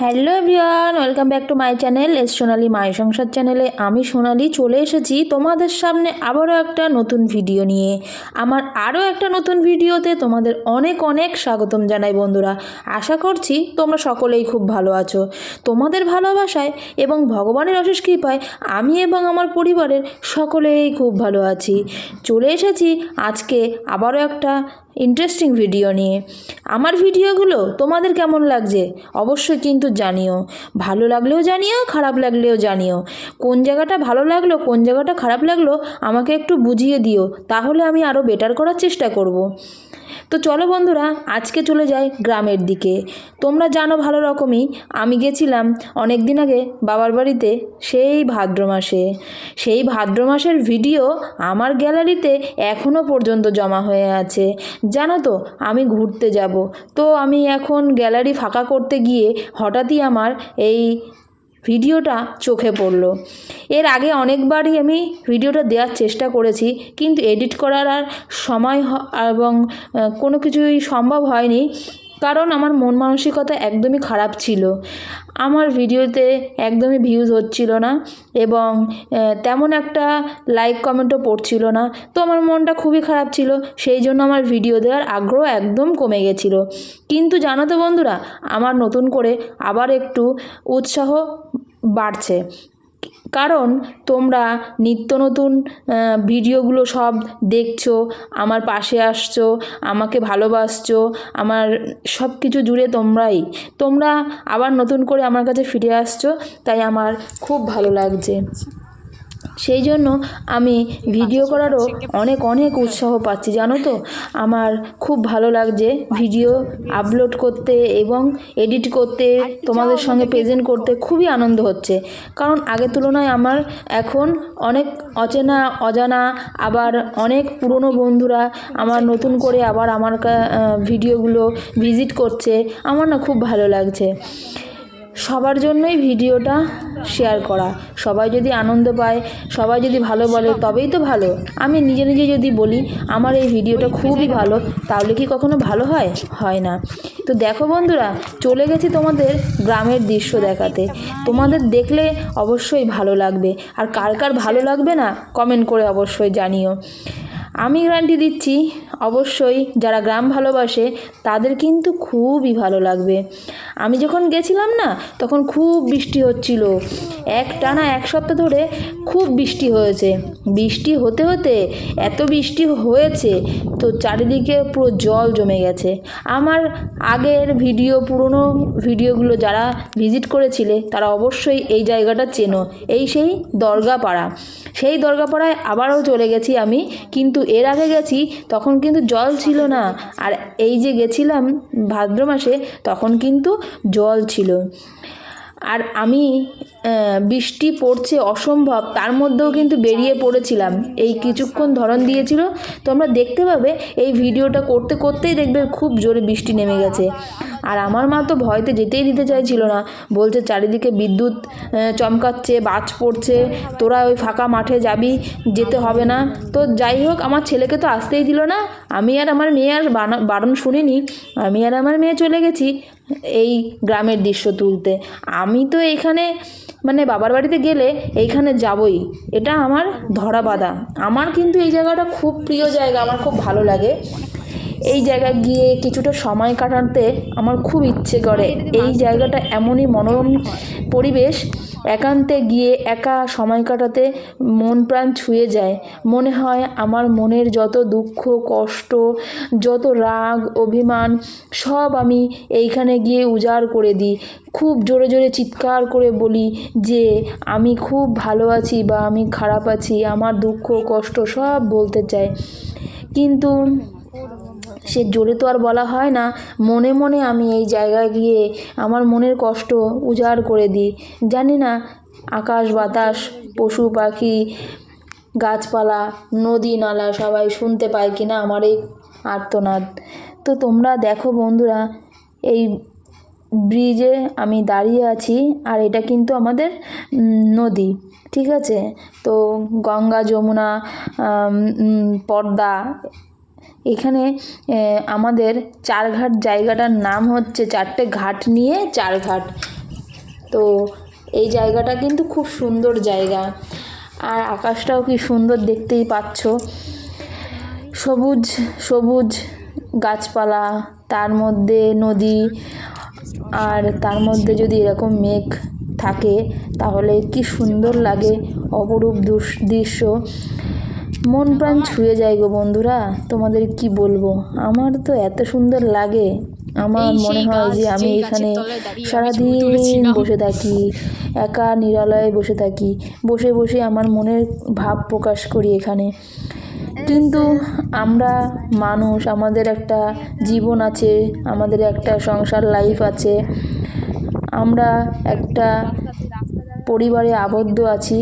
Hello everyone, welcome back to my channel, S Sonali my সংসার চ্যানেলে আমি সোনালি চলে এসেছি তোমাদের সামনে আবারও একটা নতুন ভিডিও নিয়ে। আমার আরও একটা নতুন ভিডিওতে তোমাদের অনেক অনেক স্বাগতম জানাই বন্ধুরা। আশা করছি তোমরা সকলেই খুব ভালো আছো। তোমাদের ভালোবাসায় এবং ভগবানের অশেষ কৃপায় আমি এবং আমার পরিবারের সকলেই খুব ভালো আছি। চলে এসেছি আজকে আবারও একটা ইন্টারেস্টিং ভিডিও নিয়ে। আমার ভিডিওগুলো তোমাদের কেমন লাগছে অবশ্যই কিন্তু জানিও। ভালো লাগলেও জানিও, খারাপ লাগলেও জানিও। কোন জায়গাটা ভালো লাগল, কোন জায়গাটা খারাপ লাগল, আমাকে একটু বুঝিয়ে দিও, তাহলে আমি আরও বেটার করার চেষ্টা করব। তো চলো বন্ধুরা, আজকে চলে যাই গ্রামের দিকে। তোমরা জানো ভালো রকমই, আমি গেছিলাম অনেক দিন আগে বাবার বাড়িতে সেই ভাদ্র মাসে। সেই ভাদ্র মাসের ভিডিও আমার গ্যালারিতে এখনও পর্যন্ত জমা হয়ে আছে। জানো তো, আমি ঘুরতে যাব। তো আমি এখন গ্যালারি ফাঁকা করতে গিয়ে হঠাৎই আমার এই ভিডিওটা চোখে পড়ল। এর আগে অনেকবারই আমি ভিডিওটা দেওয়ার চেষ্টা করেছি, কিন্তু এডিট করার আর সময় এবং কোনো কিছুই সম্ভব হয়নি। কারণ আমার মন মানসিকতা একদমই খারাপ ছিল। আমার ভিডিওতে একদমই ভিউজ হচ্ছিল না এবং তেমন একটা লাইক কমেন্টও পড়ছিল না। তো আমার মনটা খুবই খারাপ ছিল, সেই জন্য আমার ভিডিও দেওয়ার আগ্রহ একদম কমে গেছিল। কিন্তু জানো তো বন্ধুরা, আমার নতুন করে আবার একটু উৎসাহ বাড়ছে। কারণ তোমরা নিত্য নতুন ভিডিওগুলো সব দেখছ, আমার পাশে আসছো, আমাকে ভালোবাসছো, আমার সব কিছু জুড়ে তোমরাই। তোমরা আবার নতুন করে আমার কাছে ফিরে আসছো, তাই আমার খুব ভালো লাগছে। সেই জন্য আমি ভিডিও করারও অনেক অনেক উৎসাহ পাচ্ছি জানো তো? আমার খুব ভালো লাগছে ভিডিও আপলোড করতে এবং এডিট করতে তোমাদের সঙ্গে প্রেজেন্ট করতে খুবই আনন্দ হচ্ছে। কারণ আগের তুলনায় আমার এখন অনেক অচেনা অজানা আবার অনেক পুরনো বন্ধুরা আমার নতুন করে আবার আমার কা- ভিডিওগুলো ভিজিট করছে। আমার না খুব ভালো লাগছে। সবার জন্যই ভিডিওটা শেয়ার করা। সবাই যদি আনন্দ পায়, সবাই যদি ভালো বলে, তবেই তো ভালো। আমি নিজে নিজে যদি বলি, আমার এই ভিডিওটা খুবই ভালো, তাহলে কি কখনো ভালো হয়? হয় না। তো দেখো বন্ধুরা, চলে গেছি তোমাদের গ্রামের দৃশ্য দেখাতে। তোমাদের দেখলে অবশ্যই ভালো লাগবে। আর কার কার ভালো লাগবে না কমেন্ট করে অবশ্যই জানিও। আমি গ্যারান্টি দিচ্ছি অবশ্যই যারা গ্রাম ভালোবাসে, তাদের কিন্তু খুবই ভালো লাগবে। আমি যখন গেছিলাম না, তখন খুব বৃষ্টি হচ্ছিল। এক টানা এক সপ্তাহ ধরে খুব বৃষ্টি হয়েছে। বৃষ্টি হতে হতে এত বৃষ্টি হয়েছে, তো চারিদিকে পুরো জল জমে গেছে। আমার আগের ভিডিও, পুরনো ভিডিওগুলো যারা ভিজিট করেছিলে, তারা অবশ্যই এই জায়গাটা চেনো। এই সেই দরগাপাড়া। সেই দরগাপাড়ায় আবারও চলে গেছি আমি, কিন্তু এর আগে গেছি, তখন কিন্তু জল ছিল না। আর এই যে গেছিলাম ভাদ্র মাসে তখন কিন্তু জল ছিল। আর আমি বৃষ্টি পড়ছে অসম্ভব, তার মধ্যেও কিন্তু বেরিয়ে পড়েছিলাম। এই কিছুক্ষণ ধরন দিয়েছিল। তোমরা দেখতে পাবে, এই ভিডিওটা করতে করতেই দেখবে খুব জোরে বৃষ্টি নেমে গেছে। আর আমার মা তো ভয়তে যেতেই দিতে চাইছিল না। বলছে, চারিদিকে বিদ্যুৎ চমকাচ্ছে, বাজ পড়ছে, তোরা ওই ফাঁকা মাঠে যাবি, যেতে হবে না। তো যাই হোক, আমার ছেলেকে তো আসতেই দিল না। আমি আর আমার মেয়ে আর বারণ শুনিনি। আমি আর আমার মেয়ে চলে গেছি। এই গ্রামের দৃশ্য তুলতে। আমি তো এইখানে মানে বাবার বাড়িতে গেলে এইখানে যাবই। এটা আমার ধরা বাঁধা আমার কিন্তু এই জায়গাটা খুব প্রিয় জায়গা, আমার খুব ভালো লাগে। এই জায়গায় গিয়ে কিছুটা সময় কাটাতে আমার খুব ইচ্ছে করে। এই জায়গাটা এমনই মনোরম পরিবেশ, একান্তে গিয়ে একা সময় কাটাতে মন প্রাণ ছুঁয়ে যায়। মনে হয় আমার মনের যত দুঃখ, কষ্ট, যত রাগ, অভিমান, সব আমি এইখানে গিয়ে উজাড় করে দিই। খুব জোরে জোরে চিৎকার করে বলি যে, আমি খুব ভালো আছি বা আমি খারাপ আছি, আমার দুঃখ, কষ্ট সব বলতে চাই কিন্তু সে জোরে তো আর বলা হয় না। মনে মনে আমি এই জায়গায় গিয়ে আমার মনের কষ্ট উজাড় করে দিই। জানি না, আকাশ বাতাস, পশু পাখি, গাছপালা, নদী নালা সবাই শুনতে পায় কি না আমার এই আর্তনাদ। তো তোমরা দেখো বন্ধুরা, এই ব্রিজে আমি দাঁড়িয়ে আছি আর এটা কিন্তু আমাদের নদী, ঠিক আছে? তো গঙ্গা যমুনা পদ্মা এখানে আমাদের চারঘাট জায়গাটার নাম হচ্ছে চারটে ঘাট নিয়ে চারঘাট। তো এই জায়গাটা কিন্তু খুব সুন্দর জায়গা। আর আকাশটাও কি সুন্দর দেখতেই পাচ্ছ। সবুজ সবুজ গাছপালা, তার মধ্যে নদী, আর তার মধ্যে যদি এরকম মেঘ থাকে, তাহলে কি সুন্দর লাগে অপরূপ দৃশ্য। মন প্রাণ ছুঁয়ে যায় গো বন্ধুরা তোমাদের কি বলব? আমার তো এত সুন্দর লাগে। আমার মনে হয় যে আমি এখানে সারাদিন বসে থাকি একা নিরালয়ে বসে থাকি বসে বসে আমার মনের ভাব প্রকাশ করি এখানে। কিন্তু আমরা মানুষ আমাদের একটা জীবন আছে আমাদের একটা সংসার লাইফ আছে। আমরা একটা পরিবারে আবদ্ধ আছি।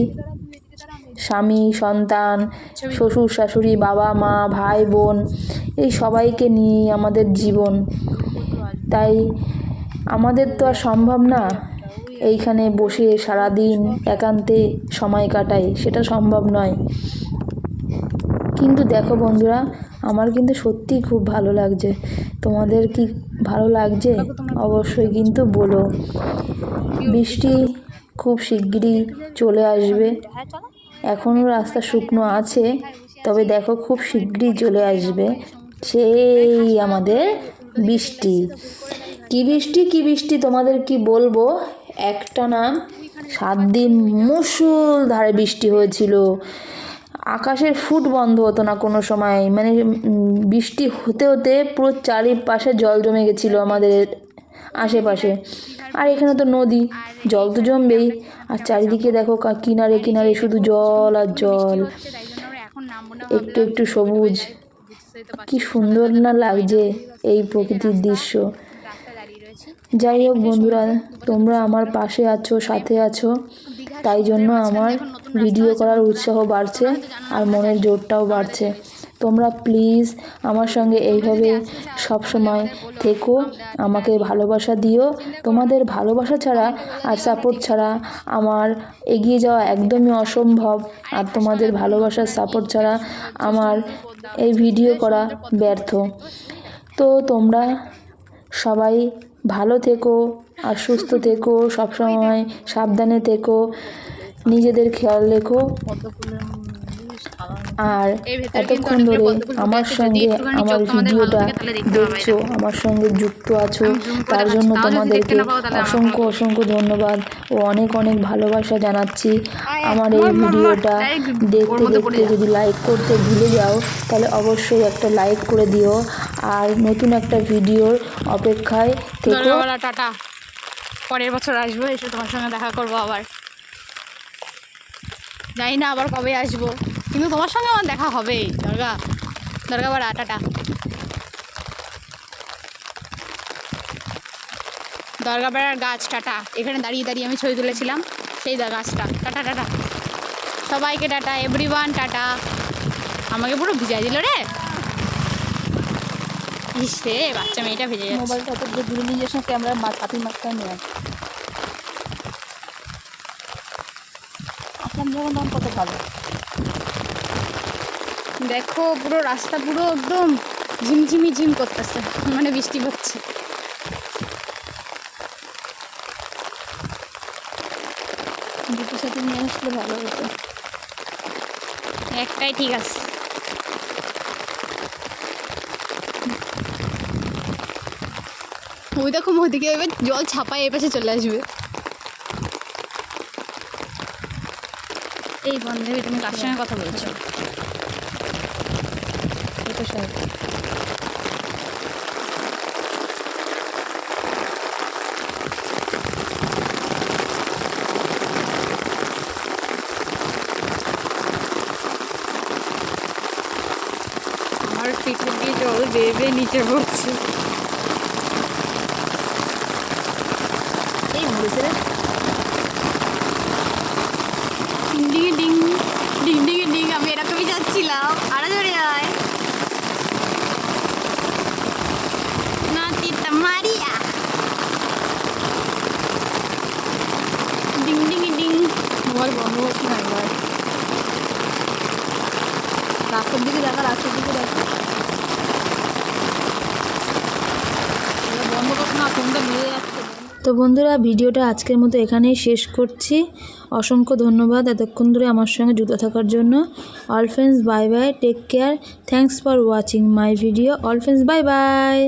স্বামী সন্তান শ্বশুর শাশুড়ি বাবা মা ভাই বোন এই সবাইকে নিয়েই আমাদের জীবন। তাই আমাদের তো আর সম্ভব না এইখানে বসে সারাদিন একান্তে সময় কাটাই সেটা সম্ভব নয়। কিন্তু দেখো বন্ধুরা আমার কিন্তু সত্যিই খুব ভালো লাগছে। তোমাদের কি ভালো লাগছে? অবশ্যই কিন্তু বলো। বৃষ্টি খুব শিগগিরই চলে আসবে। এখনও রাস্তা শুকনো আছে, তবে দেখো খুব শিগগিরই চলে আসবে। সেই আমাদের বৃষ্টি। কি বৃষ্টি কি বৃষ্টি, তোমাদের কি বলব? একটা না সাত দিন মুসুল ধারে বৃষ্টি হয়েছিল। আকাশের ফুট বন্ধ হতো না কোনো সময়। মানে বৃষ্টি হতে হতে পুরো চারিপাশে জল জমে গেছিল আমাদের আশেপাশে। আর এখানে তো নদী, জল তো জমবেই। আর চারিদিকে দেখো কিনারে কিনারে শুধু জল আর জল। একটু একটু সবুজ। কি সুন্দর না লাগছে এই প্রকৃতির দৃশ্য। যাই হোক বন্ধুরা, তোমরা আমার পাশে আছো, সাথে আছো। তাই জন্য আমার ভিডিও করার উৎসাহ বাড়ছে আর মনের জোরটাও বাড়ছে। তোমরা প্লিজ আমার সঙ্গে এইভাবে সব সময় থেকো। আমাকে ভালোবাসা দিও। তোমাদের ভালোবাসা ছাড়া আর সাপোর্ট ছাড়া আমার এগিয়ে যাওয়া একদমই অসম্ভব। আর তোমাদের ভালোবাসার সাপোর্ট ছাড়া আমার এই ভিডিও করা ব্যর্থ। তো তোমরা সবাই ভালো থেকো আর সুস্থ থেকো সবসময় সাবধানে থেকো নিজেদের খেয়াল রেখো। আর এতক্ষণ ধরে আমার সঙ্গে আমার ভিডিওটা দেখছ আমার সঙ্গে যুক্ত আছো তার জন্য তোমাদেরকে অসংখ্য অসংখ্য ধন্যবাদ ও অনেক অনেক ভালোবাসা জানাচ্ছি। আমার এই ভিডিওটা দেখতে দেখতে যদি লাইক করতে ভুলে যাও তাহলে অবশ্যই একটা লাইক করে দিও। আর নতুন একটা ভিডিওর অপেক্ষায় থেকো। টাটা। পরের বছর আসব এসে তোমার সঙ্গে দেখা করব আবার। জানি না আবার কবে আসব। কিন্তু তোমার সঙ্গে আমার দেখা হবেই দুর্গা দুর্গাবেলা টাটা। দুর্গাবেড়ার গাছ, টাটা। এখানে দাঁড়িয়ে দাঁড়িয়ে আমি ছবি তুলেছিলাম, সেই গাছটা। Tata tata. সবাইকে টাটা এভরিওয়ান টাটা। আমাকে পুরো ভিজাই দিল রে। ইস রে, বাচ্চা মেয়েটা ভেজে যাচ্ছে। মোবাইলটা তো দূরে নিয়ে যাস ক্যামেরা মা হাতির মাঝখানে নিয়ে আসলাম যখন তখন কত ভালো? দেখো পুরো রাস্তা পুরো একদম ঝিমঝিমি ঝিম করতেছে মানে বৃষ্টি হচ্ছে। দুটো সাথে নিয়ে আসলে ভালো হতো। একটাই ঠিক আছে। ওই দেখো ওদিকে এবার জল ছাপায় এ পাশে চলে আসবে। এই বন্ধু তুমি কার সঙ্গে কথা বলছো? এটা সাথে আমার পিঠে দিয়ে জল বেয়ে নিচে পড়ছে এই মরেছে রে ডিং ডিং ডিং ডিং ডিং আমি এরকমই যাচ্ছিলাম। আরও জোরে হয় নাচিতা মারিয়া ডিং ডিং ডিং মোবাইল বন্ধ করছি না এবার রাস্তার দিকে দেখা, রাস্তার দিকে দেখা। বন্ধ করছ না ফোনটা মেরে যাচ্ছে। তো বন্ধুরা, ভিডিওটা আজকের মতো এখানেই শেষ করছি। অসংখ্য ধন্যবাদ এতক্ষণ ধরে আমার সঙ্গে যুক্ত থাকার জন্য। All friends bye bye take care thanks for watching my video all friends bye bye